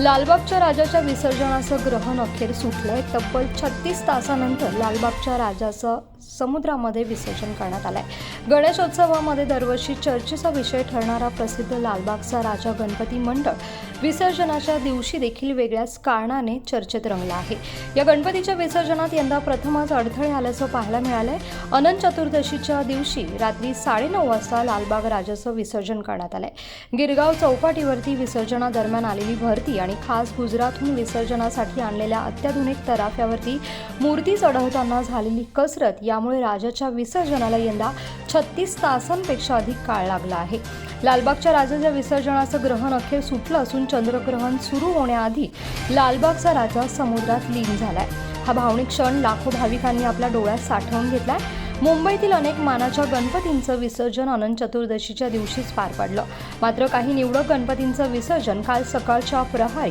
लालबागच्या राजाच्या विसर्जनाचं ग्रहण अखेर सुटलंय. तब्बल छत्तीस तासानंतर लालबागच्या राजाचं समुद्रामध्ये विसर्जन करण्यात आलंय. गणेशोत्सवामध्ये दरवर्षी चर्चेचा विषय ठरणारा प्रसिद्ध लालबागचा राजा गणपती मंडळ विसर्जनाच्या दिवशी देखील वेगळ्याच कारणाने चर्चेत रंगला आहे. या गणपतीच्या विसर्जनात यंदा प्रथमच अडथळे आल्याचं पाहायला मिळालंय. अनंत चतुर्दशीच्या दिवशी रात्री साडेनऊ वाजता लालबाग राजाचं विसर्जन करण्यात आलंय. गिरगाव चौपाटीवरती विसर्जनादरम्यान आलेली भरती आणि खास गुजरातहून विसर्जनासाठी आणलेल्या अत्याधुनिक तराफ्यावरती मूर्ती चढवताना झालेली कसरत यामुळे राजाच्या विसर्जनाला यंदा छत्तीस तासांपेक्षा अधिक काळ लागला आहे. लालबागच्या राजाच्या विसर्जनाचं ग्रहण अखेर सुटलं असून चंद्रग्रहण सुरू होण्याआधी लालबागचा राजा समुद्रात लीन झालाय. हा भावनिक क्षण लाखो भाविकांनी आपल्या डोळ्यात साठवून घेतलाय. मुंबईतील अनेक मानाच्या गणपतींचं विसर्जन अनंत चतुर्दशीच्या दिवशीच पार पडलं. मात्र काही निवडक गणपतींचं विसर्जन काल सकाळच्या प्रहारी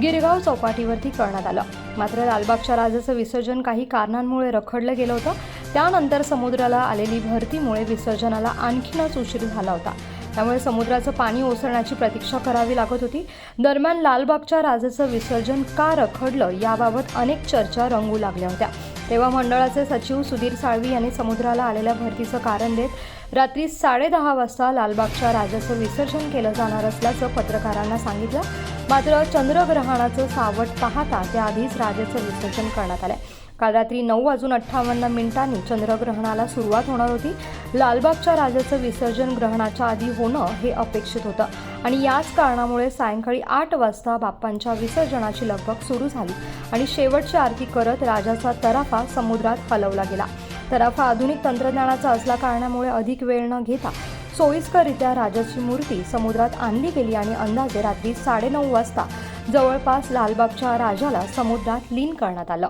गिरगाव चौपाटीवरती करण्यात आलं. मात्र लालबागच्या राजाचं विसर्जन काही कारणांमुळे रखडलं गेलं होतं. त्यानंतर समुद्राला आलेली भरतीमुळे विसर्जनाला आणखीनच उशीर झाला होता. त्यामुळे समुद्राचं पाणी ओसरण्याची प्रतीक्षा करावी लागत होती. दरम्यान लालबागच्या राजाचं विसर्जन का रखडलं याबाबत अनेक चर्चा रंगू लागल्या होत्या. तेव्हा मंडळाचे सचिव सुधीर साळवी यांनी समुद्राला आलेल्या भरतीचं कारण देत रात्री साडेदहा वाजता लालबागच्या राजाचं विसर्जन केलं जाणार असल्याचं पत्रकारांना सांगितलं. मात्र चंद्रग्रहणाचं सावट पाहता त्याआधीच राजाचं विसर्जन करण्यात आलंय. काल रात्री नऊ वाजून अठ्ठावन्न मिनिटांनी चंद्रग्रहणाला सुरुवात होणार होती. लालबागच्या राजाचं विसर्जन ग्रहणाच्या आधी होणं हे अपेक्षित होतं. आणि याच कारणामुळे सायंकाळी आठ वाजता बाप्पांच्या विसर्जनाची लगबग सुरू झाली आणि शेवटची आरती करत राजाचा तराफा समुद्रात हलवला गेला. तराफा आधुनिक तंत्रज्ञानाचा असल्या कारणामुळे अधिक वेळ न घेता सोयीस्कररित्या राजाची मूर्ती समुद्रात आणली गेली आणि अंदाजे रात्री साडेनऊ वाजता जवळपास लालबागच्या राजाला समुद्रात लीन करण्यात आलं.